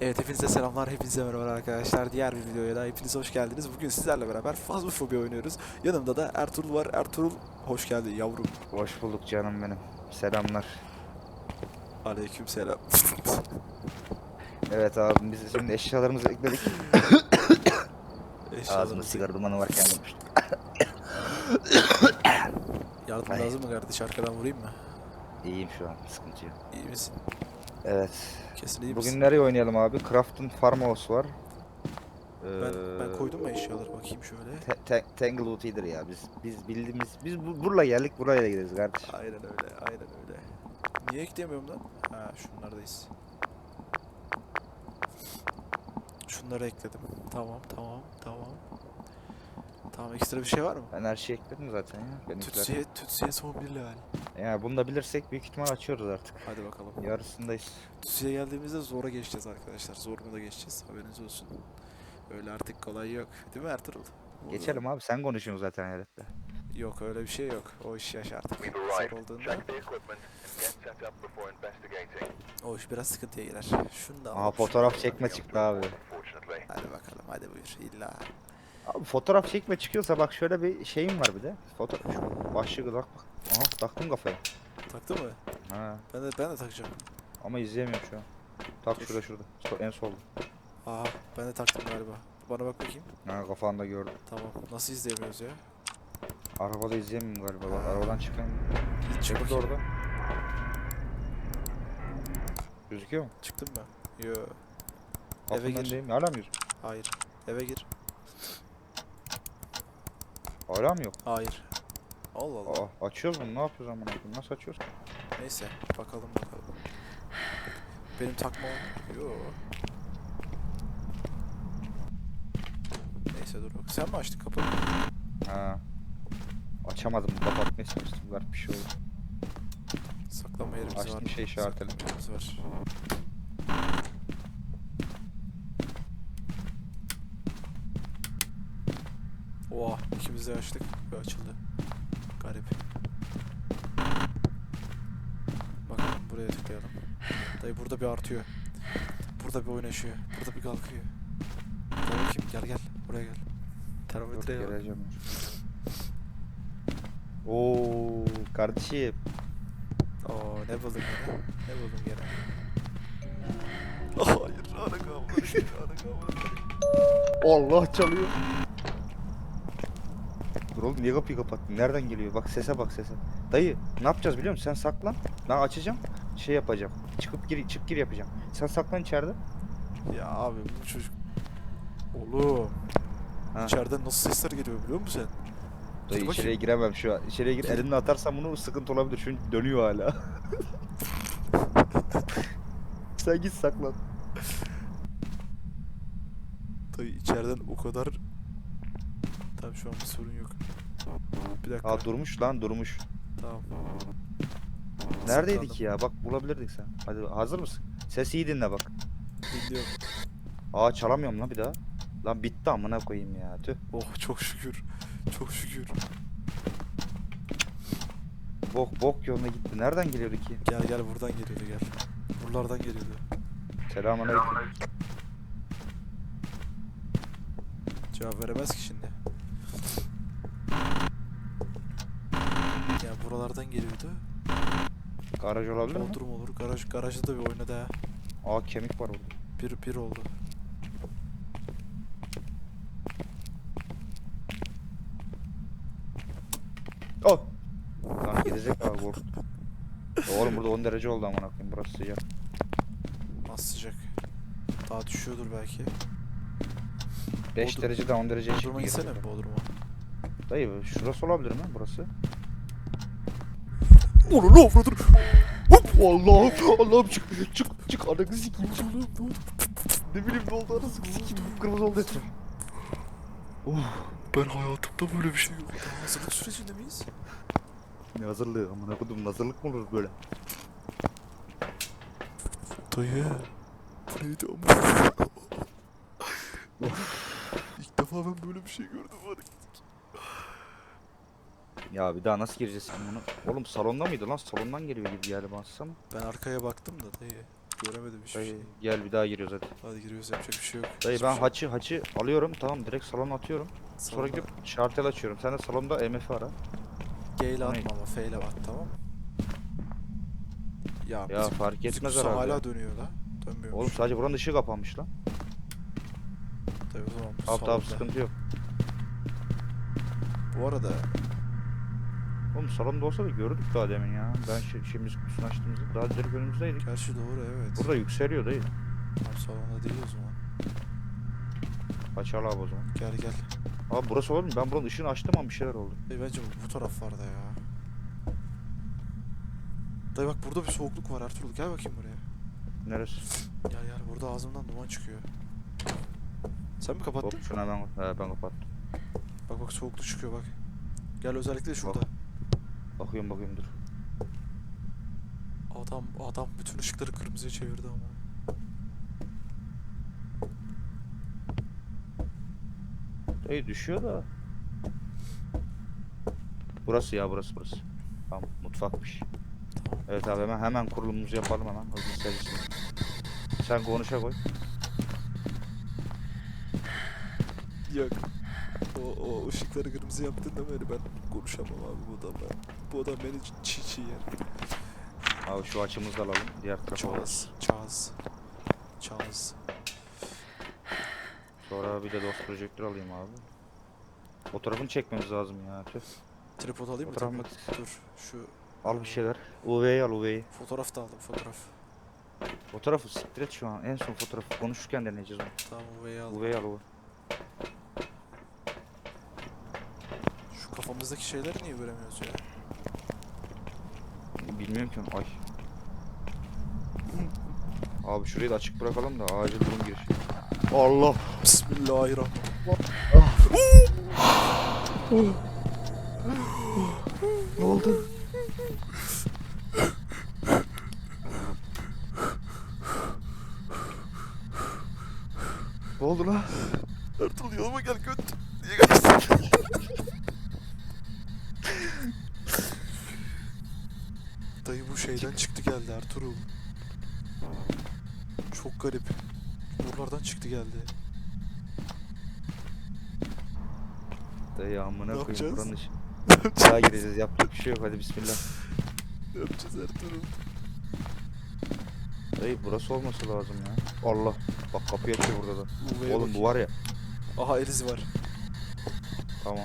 Evet hepinize selamlar, hepinize merhaba arkadaşlar. Diğer bir videoya da hepiniz hoş geldiniz. Bugün sizlerle beraber Phasmophobia oynuyoruz. Yanımda da Ertuğrul var. Ertuğrul hoş geldin yavrum. Hoş bulduk canım benim. Selamlar. Aleyküm selam. Evet abi biz şimdi eşyalarımızı ekledik. Ağzımda sigara dumanı varken yapmıştık. Yardım Ay. lazım mı kardeş? Arkadan vurayım mı? İyiyim şu an sıkıntı yok. İyi misin? Evet. Kesin iyi misin? Bugün nereye oynayalım abi? Craft'ın Farmhouse var. Ben, ben Ee, koydum mu eşyaları bakayım şöyle. Te- te- Tanglewood iyidir ya. Biz biz bildiğimiz biz bu, burla geldik buraya da gideriz kardeş. Aynen öyle, aynen öyle. Niye ekleyemiyorum lan? Ha şunlardayız. Şunları ekledim. Tamam, tamam, tamam. Tamam ekstra bir şey var mı? Ben her şeyi ekledim zaten ya. Benimkiler. Tütsiye, tütsiye son bir level. Ya bunu da bilirsek büyük ihtimal açıyoruz artık. Hadi bakalım. Yarısındayız. Tütsiye geldiğimizde zora geçeceğiz arkadaşlar. Zorunu da geçeceğiz. Haberiniz olsun. Öyle artık kolay yok. Değil mi Ertuğrul? Geçelim abi sen konuşuyorsun zaten hayaletle. Yok öyle bir şey yok. O iş yaş artık. Zor olduğunda o iş biraz sıkıntıya girer. Şunu da alalım, fotoğraf çekme çıktı abi. Hadi bakalım hadi buyur. İlla. Abi fotoğraf çekme çıkıyorsa bak şöyle bir şeyim var bir de. Foto şu başlığı bak bak. Aha taktım kafaya. Taktı mı? Ha Ben de ben de takacağım. ama izleyemiyorum şu an. Tak şurada şurada. So- en solda. Aa ben de taktım galiba. Bana bak bakayım. Ha kafanda gördüm. Tamam. Nasıl izleyemiyoruz ya? Arabada izleyemiyorum galiba bak. Arabadan çıkan. Çık Çıktı bakayım. orada. Gözüküyor mu? Çıktın mı? Yo. Eve Kapının gir. Hala mı? Hayır. Eve gir. Hala mı yok? Hayır. Allah Allah. Aa, açıyoruz bunu. Ne yapıyoruz amına koyayım? Nasıl açıyoruz? Neyse bakalım bakalım. Benim takmam. Yo. Neyse dur bak. Sen mi açtın kapıyı? Ha. Açamadım. Kapatmayı istemiştim. Garip bir şey oldu. Saklama yerimiz var. Açtım şey işaretledim. Saklama yerimiz var. De açtık ve açıldı. Garip. Bakalım buraya tıklayalım. Dayı burada bir artıyor. Burada bir oynaşıyor. Burada bir kalkıyor. Gel bakayım gel gel. Buraya gel. Termometreye bak. geleceğim. Oo kardeşim. Oo ne buldun gene? Ne buldun gene? Hayır, ana kavga. Allah çalıyor. Dur oğlum niye kapıyı kapattın? Nereden geliyor? Bak sese bak sese. Dayı ne yapacağız biliyor musun? Sen saklan. Ben açacağım. Şey yapacağım. Çıkıp gir çık gir yapacağım. Sen saklan içeride. Ya abi bu çocuk... Oğlum, Ha. içeriden nasıl sesler geliyor biliyor musun sen? Dayı bakayım. içeriye giremem şu an. İçeriye gir. Elinle atarsan bunu sıkıntı olabilir. Çünkü dönüyor hala. Sen git saklan. Dayı içeriden o kadar... Tamam şu an bir sorun yok. Bir dakika. Aa durmuş lan durmuş. Tamam. Neredeydik ya? Bak bulabilirdik sen. Hadi hazır mısın? Ses iyi dinle bak. Dinliyorum. Aa çalamıyorum lan bir daha. Lan bitti amına koyayım ya. Tüh. Oh çok şükür. Çok şükür. Bok bok yoluna gitti. Nereden geliyordu ki? Gel gel buradan geliyordu gel. Buralardan geliyordu. Selamünaleyküm. Cevap veremez ki şimdi. Ya buralardan geliyordu. Garaj olabilir mi? Bodrum olur. Garaj garajda da bir oynadı ha. Aa kemik var burada. Bir bir oldu. Oh. Lan gidecek abi korktum. Oğlum burada 10 derece oldu amına koyayım. Burası sıcak. Az sıcak. Daha düşüyordur belki. 5 Bodrum- dereceden 10 dereceye çıktı. Bodrum'a gitsene mi Bodrum'a? Dayı şurası olabilir mi burası? Onu ne yapıyordun? Hop Allah Allah'ım çık çık çık ananı sikeyim Ne bileyim ne oldu anasını sikeyim kırmızı oldu etraf. Ben hayatımda böyle bir şey yok. Hazırlık sürecinde miyiz? Ne hazırlığı amına kodum hazırlık mı olur böyle? Dayı. Bu neydi ama? İlk defa ben böyle bir şey gördüm var. Ya bir daha nasıl gireceğiz sen bunu? Oğlum salonda mıydı lan? Salondan geliyor gibi geldi bassam. Ben arkaya baktım da dayı. Göremedim hiçbir Dayı şey. gel bir daha giriyoruz hadi. Hadi giriyoruz yapacak bir şey yok. Dayı Hiçbir ben şey- haçı haçı alıyorum tamam direkt salona atıyorum. Sonra Salona gidip şartel açıyorum. Sen de salonda MF ara. G ile atma ama F ile at tamam? Ya, Ya bizim, fark bizim etmez kusa herhalde. hala dönüyor la. Dönmüyormuş. Oğlum sadece buranın ışığı kapanmış lan. Tabii o zaman bu Tamam tamam salonda. sıkıntı yok. Bu arada Oğlum salonda olsa da gördük daha demin ya. Ben şi- şimdi kutusunu açtığımızda daha direkt önümüzdeydik. gerçi doğru evet. Burada yükseliyor dayı. Tam salonda değil o zaman. Açar abi o zaman. Gel gel. Abi burası olur mu? Ben buranın ışığını açtım ama bir şeyler oldu. Dayı bence bu, bu taraf var da ya. Dayı bak burada bir soğukluk var Ertuğrul gel bakayım buraya. Neresi? Gel gel burada ağzımdan duman çıkıyor. Sen mi kapattın? Şunu hemen he, ben kapattım. Bak bak soğukluk çıkıyor bak. Gel özellikle şurada. Bakıyorum bakıyorum dur. Adam adam bütün ışıkları kırmızıya çevirdi ama. Dayı düşüyor da. Burası ya burası burası. Tamam mutfakmış. Tamam. Evet abi hemen hemen kurulumumuzu yapalım hemen hızlı servisini. Sen konuşa koy. Yok. O, o ışıkları kırmızı yaptığında beri ben konuşamam abi bu adamla. Bu adam beni çiğ çiğ yer. Abi şu açımızı alalım. Diğer tarafa. Çağız. Çağız. Çağız. Sonra bir de dost projektör alayım abi. Fotoğrafını çekmemiz lazım ya. Tüh. Tripod alayım mı? Fotoğraf Tripod. Dur. Şu Al bir şeyler. UV'yi al UV'yi. fotoğraf da aldım fotoğraf. Fotoğrafı siktir et şu an. En son fotoğrafı konuşurken deneyeceğiz onu. Tamam UV'yi aldım. UV'yi al UV. Şu kafamızdaki şeyleri niye göremiyoruz ya? Bilmiyorum ki. Ay. Abi şurayı da açık bırakalım da acil durum girişi. Allah. Bismillahirrahmanirrahim. Ne oldu? ne oldu lan? Ertuğrul yanıma gel göt. Dayı bu şeyden çıktı geldi Ertuğrul. Çok garip. Buralardan çıktı geldi. Dayı amına Ne koyayım yapacağız? buranın işi. Daha gireceğiz yapacak bir şey yok hadi bismillah. Ne yapacağız Ertuğrul? Dayı burası olması lazım ya. Allah. Bak kapıyı açıyor burada da. UV'ye Oğlum bu var ya. Aha Eliz var. Tamam.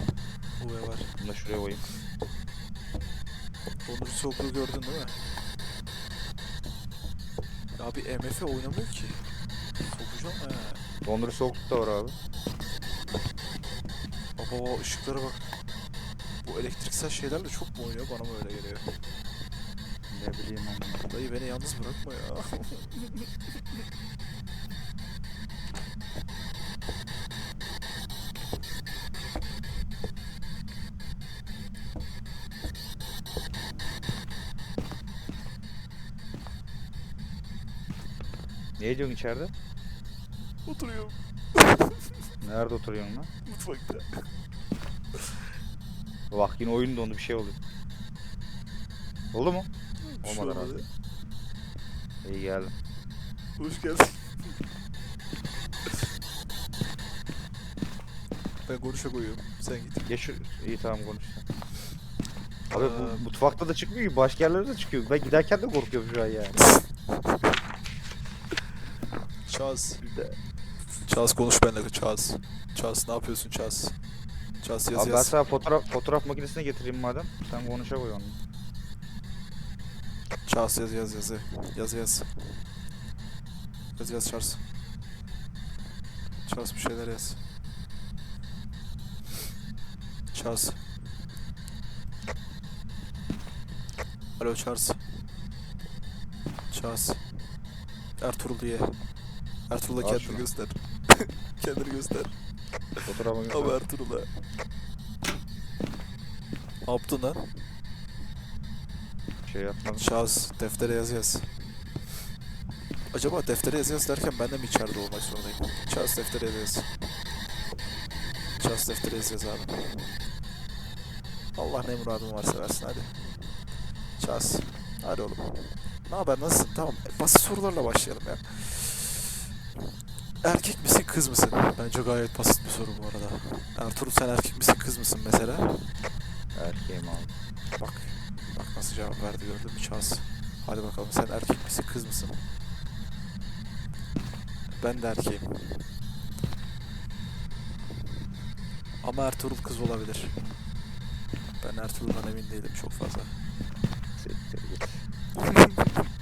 UV var. Bunu da şuraya koyayım. Dondurucu soğukluğu gördün değil mi? Abi MF oynamıyor ki. Sokacağım he. Dondurucu soğukluk da var abi. Baba ışıklara bak. Bu elektriksel şeylerle çok mu oynuyor? Bana mı öyle geliyor? Ne bileyim ben. Dayı beni yalnız bırakma ya. Ne diyorsun içeride? Oturuyorum Nerede oturuyorsun lan? mutfakta. Bak yine oyun dondu bir şey oldu. Oldu mu? Bir şey Olmadı olmadı. İyi geldi. Hoş geldin. ben konuşa koyuyorum. Sen git. Geç. İyi tamam konuş. sen. Abi Ee, bu mutfakta da çıkmıyor ki başka yerlerde de çıkıyor. Ben giderken de korkuyorum şu an yani. Çağız. Çağız konuş benimle Çağız. Çağız ne yapıyorsun Çağız? Çağız yaz Abi ben yaz. sana fotoğraf fotoğraf makinesine getireyim madem. Sen konuşa koy onu. Çağız yaz yaz yaz. Yaz yaz. Yaz yaz Çağız. Çağız bir şeyler yaz. Çağız. Alo Çağız. Çağız. Ertuğrul diye. Ertuğrul'a Al kendini şunu. göster. kendini göster. Fotoğraf makinesi. Ama Ertuğrul'a. Ne yaptın lan? Şey yapmadım. Şahıs deftere yaz yaz. Acaba deftere yaz yaz derken ben de mi içeride olmak zorundayım? Şahıs deftere yaz yaz. Şahıs deftere yaz yaz abi. Allah ne muradın varsa versin hadi. Şahıs. Hadi oğlum. Ne haber nasılsın? Tamam basit sorularla başlayalım ya. Erkek misin kız mısın? Bence gayet basit bir soru bu arada. Ertuğrul sen erkek misin kız mısın mesela? Erkeğim abi. Bak. Bak nasıl cevap verdi gördün mü Çağız? Hadi bakalım sen erkek misin kız mısın? Ben de erkeğim. Ama Ertuğrul kız olabilir. Ben Ertuğrul'dan emin değilim çok fazla. Siktir git.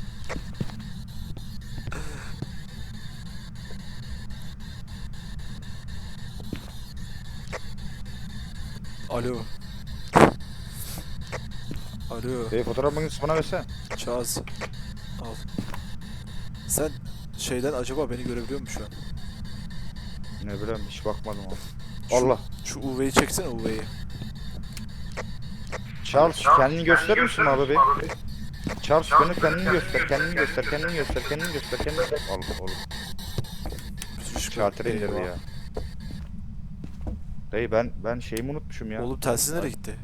Alo. Alo. Dayı fotoğraf makinesi bana versene. Çağız. Al. Sen şeyden acaba beni görebiliyor musun şu an? Ne bileyim hiç bakmadım abi. Şu- Allah. Şu UV'yi çeksene UV'yi. Charles kendini gösterir misin abi be? Charles beni kendini göster, kendini göster, kendini göster, kendini göster, kendini Allah oğlum. Charter indirdi ya. Dayı ben ben şeyimi unutmuşum ya. Oğlum telsiz nereye gitti?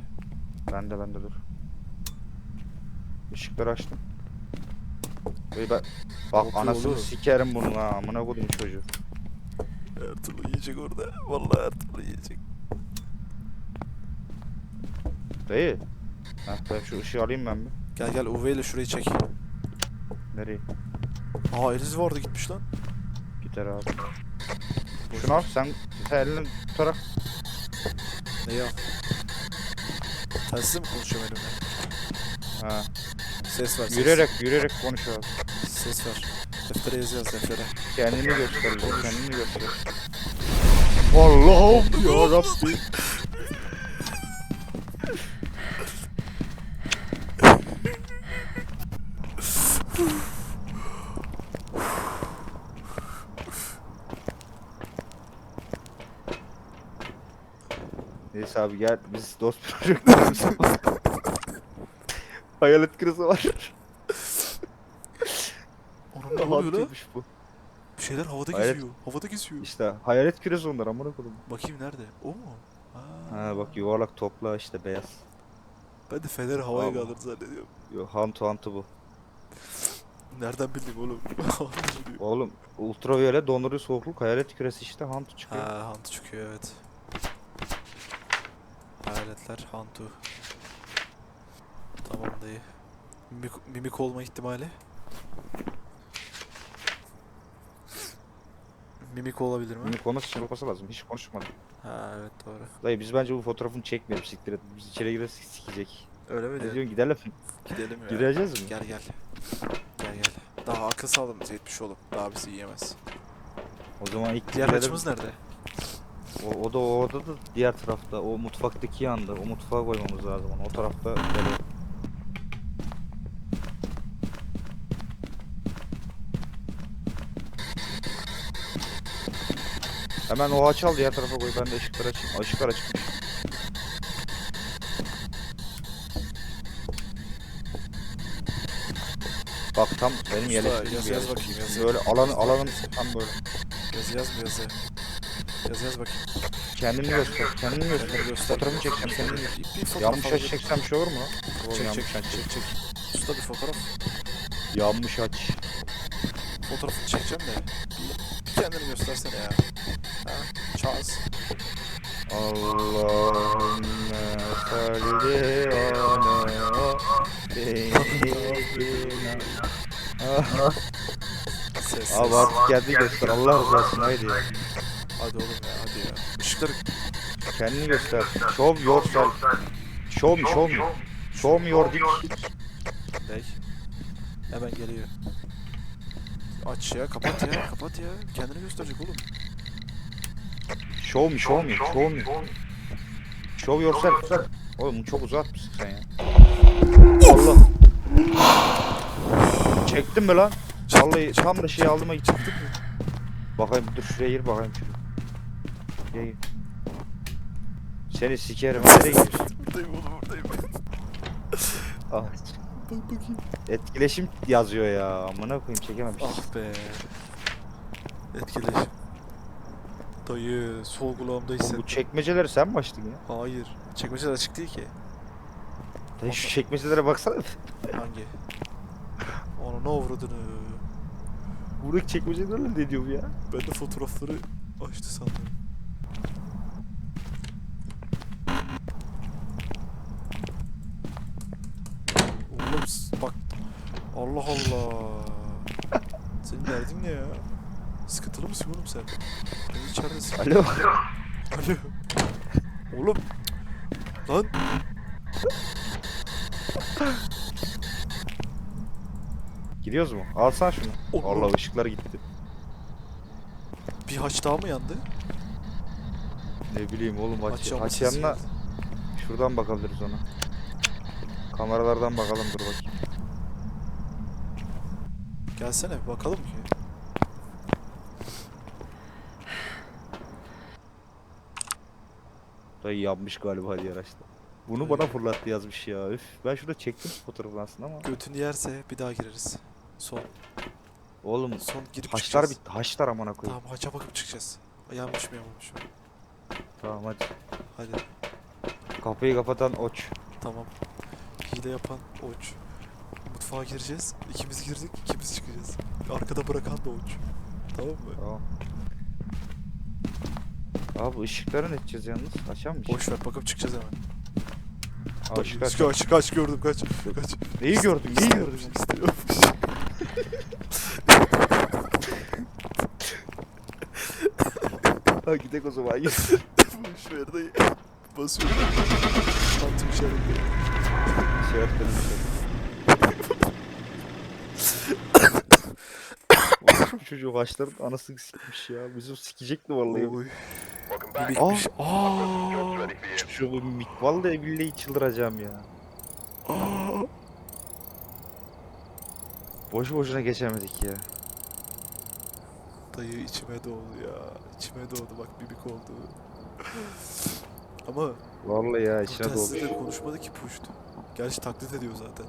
Ben de ben de dur. Işıkları açtım. Dayı ben bak Bakıyor anasını oğlum. sikerim bunu ha amına koydum çocuğu. Ertuğrul yiyecek orada. Vallahi Ertuğrul yiyecek. Dayı. Heh, ben şu ışığı alayım ben bir. Gel gel UV ile şurayı çek. Nereye? Aa Eliz vardı gitmiş lan. Gider abi. Şunu al sen elini tutarak. Neyi al? Telsizle mi konuşuyorum elimle? Ha. Ses ver ses. Yürüyerek yürüyerek konuş abi. Ses ver. Deftere yazıyoruz deftere. Kendini göster, bize, kendini göster. Allah'ım ya Rabbi. Neyse abi gel biz dost projemiz Hayalet krizi var. Onun ne oluyor lan? Haklıymış bu. Bir şeyler havada Hayret. geziyor. Havada geziyor. İşte hayalet krizi onlar amına koydum. Bakayım nerede? O mu? Aa, Ha bak yuvarlak topla işte beyaz. Ben de fener havaya Vallahi. kaldır zannediyorum. Yo, hantu hantu bu. Nereden bildim oğlum? Havada duruyor. Oğlum ultraviyole dondurucu soğukluk hayalet küresi işte hantu çıkıyor. ha hantu çıkıyor evet. Hayaletler hantu. Tamam dayı. Mimik, mimik olma ihtimali. Mimik olabilir mi? Bunun konusu için olması lazım. Hiç konuşmadım. Ha evet doğru. Dayı biz bence bu fotoğrafını çekmeyelim siktir et. Biz içeri girersek sikecek. Öyle mi diyorsun gidelim. Gidelim ya. Gireceğiz mi? Gel gel. Gel gel. Daha akıl sağlığımız yetmiş oğlum. Daha bizi yiyemez. O zaman ilk Diğer girelim. açımız nerede? O, o da orada da diğer tarafta. O mutfaktaki yanda. O mutfağa koymamız lazım. O tarafta gidelim. Hemen o aç al diğer tarafa koy. Ben de ışıkları açayım. Işıklar açıkmış. Bak tam benim Usta, yerleştiğim yaz- bir yaz yer. bakayım, yaz- Böyle alanı alanım tam böyle. Yazı yaz mı yazı? Yazı yaz bakayım. Kendini göster. Kendini göster. Göster. Fotoğrafını çekeceğim. Kendini göster. Bir, fotoğraf Yanlış aç çeksem bir şey olur mu lan? Oğlum Çek yanlış çek aç. çek çek. Usta bir fotoğraf. Yanlış aç. Fotoğrafını çekeceğim de. Bir, kendini göstersene ya. Ha? Charles. Allahümme salli ala seyyidina. Ah, Ses ses. Abi artık kendini göster. Allah razı olsun haydi. Hadi oğlum ya hadi ya. Işıkları Kendini göster. Show yourself. Show me, show me. Show me your dick. Ney? Hemen geliyor. Aç ya kapat ya kapat ya. Kendini gösterecek oğlum. Show me, show me, show me. Show yourself. Oğlum çok uzatmışsın sen ya. Allah. Çektin mi lan? Vallahi tam da şey aldıma gittim. Bakayım dur şuraya gir bakayım şuraya. Gir. Seni sikerim nereye gidiyorsun? Buradayım oğlum buradayım. Ah, Bak bakayım. etkileşim yazıyor ya. Amına koyayım çekememişim. Ah be. Etkileşim. Dayı sol kulağımda Oğlum hissettim. bu çekmeceleri sen mi açtın ya? Hayır. Çekmeceler açık değil ki. Dayı şu çekmecelere baksana. Hangi? Onu ne avradını. Burak çekmecelerle ne diyor bu ya? Ben de fotoğrafları açtı sandım. Oğlum s- bak. Allah. Senin derdin ne ya? Sıkıntılı mısın oğlum sen? Ben içeridesin. Alo. Alo. Oğlum. Lan. Gidiyoruz mu? Alsan şunu. Oğlum. Allah ışıklar gitti. Bir haç daha mı yandı? Ne bileyim oğlum haç, Haç haç yanına şuradan bakabiliriz ona. Kameralardan bakalım dur bakayım. Gelsene bir bakalım ki. Dayı yanmış galiba diğer açtı. Bunu bana fırlattı yazmış ya. Üf. Ben şurada çektim fotoğrafını aslında ama. Götünü yerse bir daha gireriz. Son. Oğlum Son girip haçlar çıkacağız. bitti. Haçlar amına koyayım. Tamam haça bakıp çıkacağız. Yanlış mı yapılmış mı? Tamam hadi. Hadi Kapıyı kapatan oç. tamam. Hile yapan oç. Mutfağa gireceğiz. İkimiz girdik, ikimiz çıkacağız. Arkada bırakan da oç. Tamam mı? Tamam. Abi ışıkları ne edeceğiz yalnız? Açar mı? Boş ver bakıp çıkacağız hemen. Abi ışık aç. Kaç, kaç, kaç gördüm kaç. Kaç. Neyi gördün? Neyi gördün? İstemiyormuş. Ha gidek o zaman. Boş ver dayı. Basıyorum. Pantım işaretli. İşaretledim Bu çocuğu haçların anasını sikmiş ya. Bizim sikecekti vallahi. Oy. Aa. you. Çocuğu mik vallahi billahi çıldıracağım ya. Aa. Boş boşuna geçemedik ya. Dayı içime doğdu ya. İçime doğdu bak mimik oldu. Ama Vallahi ya içine telsizle de konuşmadı ki puşt. Gerçi taklit ediyor zaten.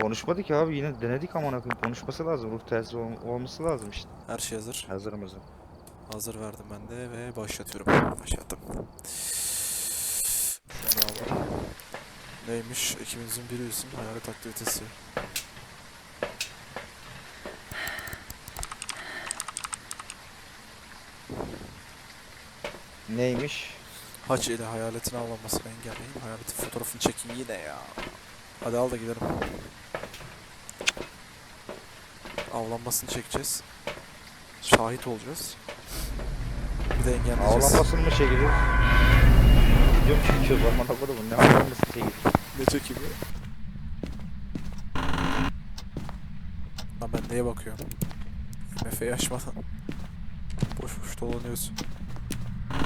Konuşmadı ki abi yine denedik amına koyayım. Konuşması lazım. Ruh telsizi ol- olması lazım işte. Her şey hazır. Hazırım hazır. Hazır verdim ben de ve başlatıyorum. Başlattım. Şunu. Neymiş? İkimizin biri isim hayalet aktivitesi. Neymiş? Haç ile hayaletin avlanmasını engelleyin. Hayaletin fotoğrafını çekin yine ya. Hadi al da gidelim. Avlanmasını çekeceğiz. Şahit olacağız. Bir de engelleyeceğiz. Ağlamasını mı çekeceğiz? Mu çekiyoruz amına koyayım? Ne ağlamasını çekeceğiz? Ne çekimi? Lan ben neye bakıyorum? MF'yi açmadan. Boş boş dolanıyorsun.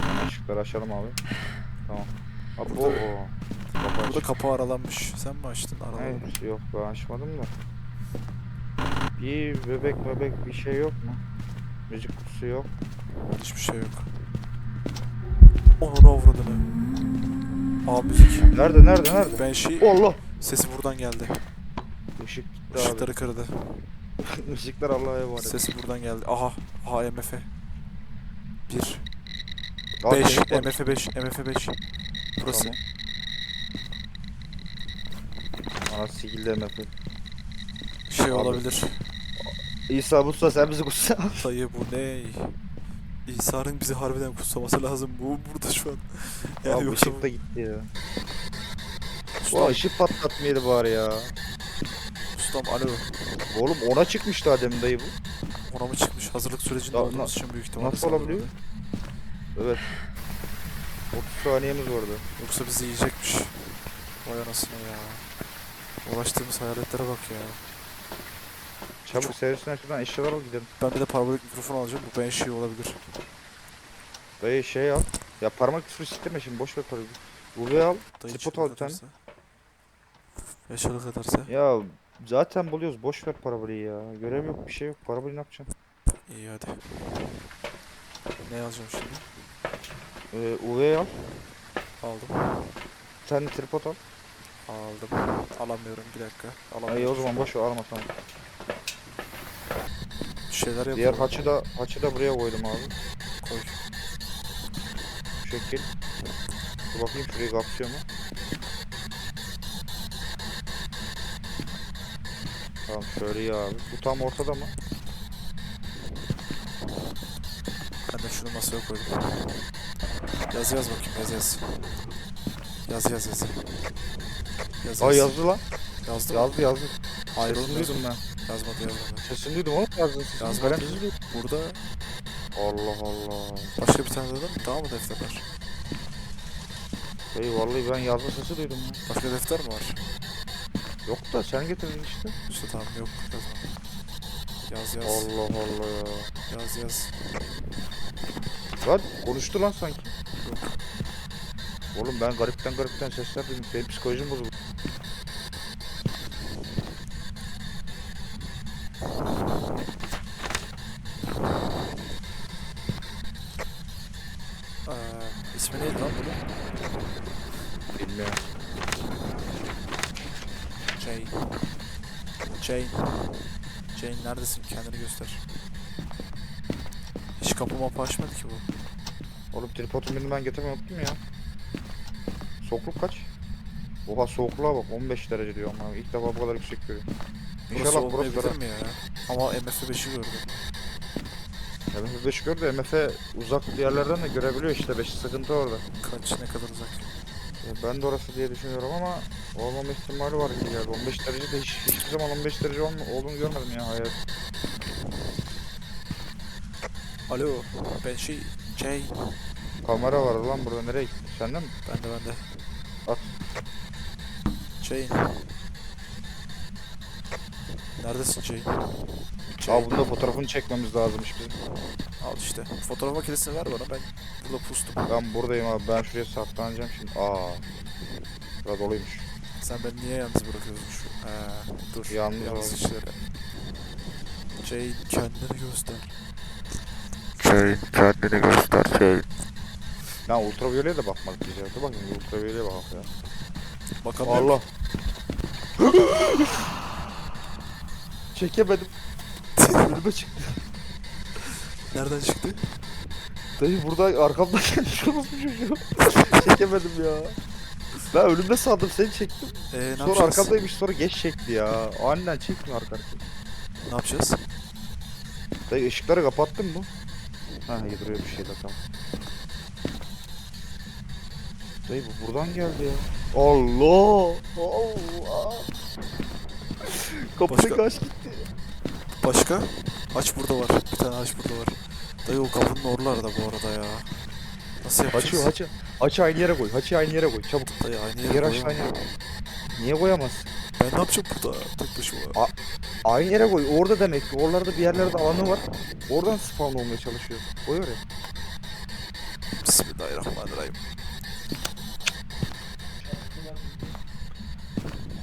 Hemen ışıkları açalım abi. Tamam. Abi Burada- o. Kapı Burada kapı aralanmış. Sen mi açtın? Araladın. Hayır yok ben açmadım da. Bir bebek bebek bir şey yok mu? Müzik kutusu yok. Hiçbir şey yok. Onu avradını. Aa müzik. Nerede nerede nerede? Ben şey Allah! sesi buradan geldi. Işık gitti Işıkları kırdı. abi. Işıklar Allah'a emanet. Sesi buradan geldi. Aha. Aha MF. 1 Abi, 5 delik var. MF 5 MF 5. Burası. Tamam. Ana sikildi MF. Şey Abi. olabilir. İsa Musa sen bizi kutsa. Dayı bu ne? İsa'nın bizi harbiden kutsaması lazım. Bu burada şu an. Yani Abi yoksa ışık da gitti ya. ustam, Bu ışık patlatmaydı bari ya. ustam alo. Oğlum ona çıkmış daha demin dayı bu. Ona mı çıkmış? Hazırlık sürecinde Ya, olduğumuz na- için büyük ihtimalle. nasıl olabiliyor? Evet. 30 saniyemiz vardı. Yoksa bizi yiyecekmiş. Vay anasını ya. Uğraştığımız hayaletlere bak ya. Çabuk servisinden şuradan eşyalar al gidelim. Ben bir de parabolik mikrofon alacağım. Bu ben şey olabilir. Dayı şey al. Ya parmak küfür siktirme şimdi boş ver parayı. UV al. Dayı Spot al bir tane. çığlık atarsa. Ya zaten buluyoruz boş ver parabolayı ya. Görev yok bir şey yok. Parabolayı ne yapacaksın? İyi hadi. Ne alacağım şimdi? Ee, UV al. Aldım. Bir tane tripod al. Aldım. Alamıyorum bir dakika. Ay Alamıyorum. o zaman boş ver alma tamam. Şeyler yapalım. Diğer haçı da haçı da buraya koydum abi. Koy. Şekil. Dur bakayım şurayı kapsıyor mu? Tamam şöyle iyi abi. Bu tam ortada mı? Ben de şunu masaya koydum. Yaz yaz bakayım yaz yaz. Yaz yaz yaz. Yaz Aa yazdı lan. Yazdı mı? Yazdı yazdı. Duydum ben. Yazmadı yazmadı. Sesini duydum oğlum yazdın. Sesini kalem sesi duydum. Burada Allah Allah. başka bir tane dedim daha mı defterler? Dayı vallahi ben yazma sesi duydum ya. Başka defter mi var? Yok da sen getirdin işte. İşte tamam yok yazmadı. Yaz yaz. Allah Allah ya. Yaz yaz. Lan konuştu lan sanki. Oğlum ben garipten garipten sesler duydum. Benim psikolojim bozuldu. Ee, ismi neydi lan bunun? Bilmiyorum. Jane. Jane. Jane neredesin? Kendini göster. Kapı mapı açmadı ki bu. Oğlum tripodum benim ben getirmeyi unuttum ya. Soğukluk kaç? Oha soğukluğa bak 15 derece diyor ama ilk defa bu kadar yüksek görüyorum. İnşallah burası da mi ya? Ama MF5'i gördüm. MF 5 gördü MF uzak yerlerden de görebiliyor işte 5 sıkıntı orada. Kaç ne kadar uzak? Ya ben de orası diye düşünüyorum ama olmama ihtimali var gibi geldi. 15 derece de hiç, hiçbir zaman 15 derece olma, olduğunu görmedim ya hayat. Alo ben şey Jane. Kamera var lan burada nereye gitti? Sende mi? Bende bende. At. Jane. Neredesin Jane? Jane. Aa bunda fotoğrafını çekmemiz lazımmış bizim. Al işte. Fotoğraf makinesini ver bana ben burada pustum. Ben buradayım abi ben şuraya saklanacağım şimdi. Aa. Burada doluymuş. Sen beni niye yalnız bırakıyorsun şu? He, dur. Yalnız oldum. işlere. Jane kendini göster. Şey kendini göster şey. Ben ultraviyoleye de bakmadık ya. Dur bakayım ultraviyoleye bak ya. Bakalım. Allah. Çekemedim. Önüme çıktı. Nereden çıktı? Dayı burada arkamdan gelmiş olmuş çocuğu. Çekemedim ya. Ben önümde sandım seni çektim. Ee, ne Sonra yapacağız? arkamdaymış sonra geç çekti ya. Aniden çekmiyor arka arkaya. Ne yapacağız? Dayı ışıkları kapattın mı? Ha iyi bir şey de tamam. Dayı bu buradan geldi ya. Allah! Allah! Kapıyı Başka- kaç gitti. Başka? Aç burada var. Bir tane aç burada var. Dayı o kapının oralarda bu arada ya. Nasıl yapacağız? Açıyor haçı. Haçı aynı yere koy. Haçı aynı yere koy. Çabuk. Dayı aynı Diğer yere aşağı aynı koyamam. yere koy. Niye koyamazsın? Ben ne yapacağım burada tek başıma? Aynı yere koy. Orada demek ki. Oralarda bir yerlerde alanı var. Oradan spawn olmaya çalışıyor. Koy oraya. Bismillahirrahmanirrahim.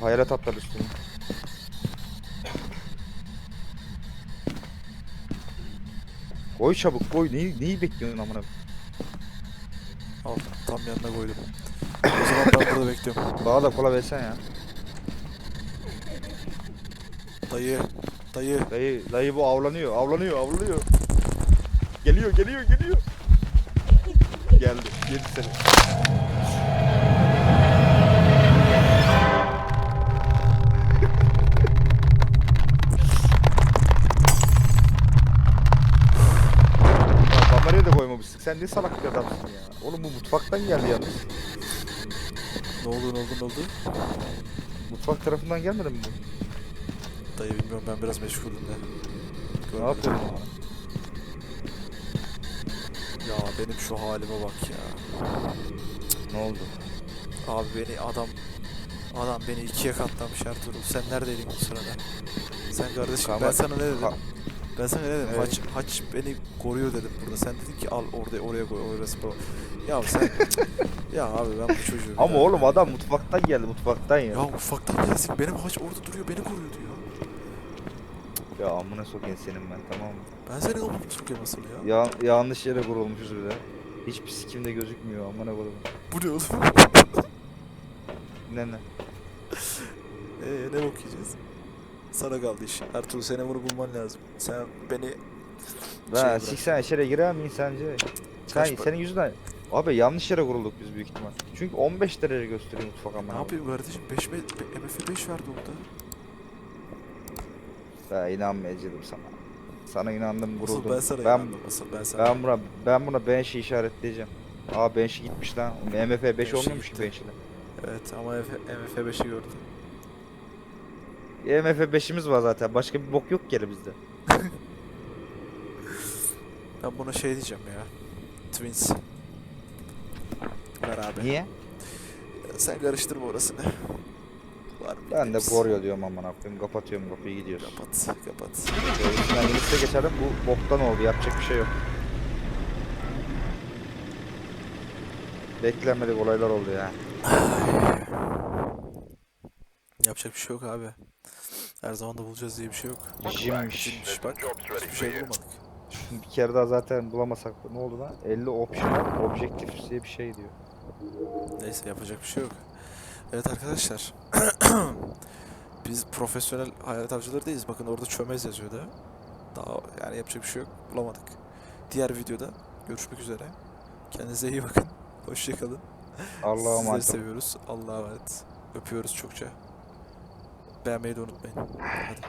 Hayalet atlar üstüne. Koy çabuk koy. Neyi, neyi bekliyorsun amına? Al tam yanına koydum. O zaman ben burada bekliyorum. Daha da kola versen ya. Dayı. Dayı. Dayı, dayı bu avlanıyor, avlanıyor, avlanıyor. Geliyor, geliyor, geliyor. Geldi, yedi seni. Ya kamerayı da koymamışsın. Sen ne salak bir adamsın ya. Oğlum bu mutfaktan geldi yalnız. Ne oldu ne oldu ne oldu? Mutfak tarafından gelmedi mi bu? Dayı bilmiyorum ben biraz meşgulüm de. Ne yapıyorsun? Ya benim şu halime bak ya. Ne oldu? Abi beni adam adam beni ikiye katlamış Ertuğrul. Sen neredeydin bu sırada? Sen kardeşim ben Kamer- sana ne dedim? Ka- Ben sana ne dedim? Evet. Haç, haç beni koruyor dedim burada. Sen dedin ki al orada oraya koy orası falan. Ya sen ya abi ben bu çocuğu Ama oğlum adam mutfaktan geldi, mutfaktan ya. ya ufaktan gelsin benim haç orada duruyor beni koruyor diyor. Ya amına sokayım senin ben tamam mı? Ben seni amına sokayım asıl ya. Ya yanlış yere kurulmuşuz bir de. Hiçbir sikimde gözükmüyor amına koyayım. Bu ne oğlum? Ne ne? Eee ne bakacağız? Sana kaldı iş. Ertuğrul seni bunu bulman lazım. Sen beni Şey Ben bırak. siksen içeri girer miyin sence? Sen, Kaç senin yüzünden... Abi yanlış yere kurulduk biz büyük ihtimal. Çünkü 15 derece gösteriyor mutfak amına. ne yapayım kardeşim? 5 MF 5 verdi orada. Ben inanmayacağım sana. Sana inandım Asıl vuruldum. ben sana ben, inandım. Asıl ben sana ben buna ben buna Banshee işaretleyeceğim. Aa Banshee gitmiş lan. MF 5 Banshee olmuyormuş ki. Banshee'de. Evet ama MF5'i gördüm. MF 5'imiz var zaten. Başka bir bok yok ki elimizde. Ben buna şey diyeceğim ya. Twins. Ver abi. Niye? Sen karıştırma orasını. Ben de? Goryo diyorum aman koyayım. Kapatıyorum kapıyı gidiyoruz. Kapat, kapat. Ben liste geçelim. Bu boktan oldu. Yapacak bir şey yok. Beklenmedik olaylar oldu ya. Yapacak bir şey yok abi. Her zaman da bulacağız diye bir şey yok. Jimmiş. Jimmiş bak. Hiçbir şey bulmadık. Bir kere daha zaten bulamasak da ne oldu lan? 50 optional objektif diye bir şey diyor. Neyse yapacak bir şey yok. Evet arkadaşlar. Biz profesyonel hayalet avcıları değiliz. Bakın orada çömez yazıyor da. Daha yani yapacak bir şey yok. Bulamadık. Diğer videoda görüşmek üzere. Kendinize iyi bakın. Hoşçakalın. Allah'a Sizleri emanet olun. seviyoruz. Allah'a emanet. Öpüyoruz çokça. Beğenmeyi de unutmayın. Hadi.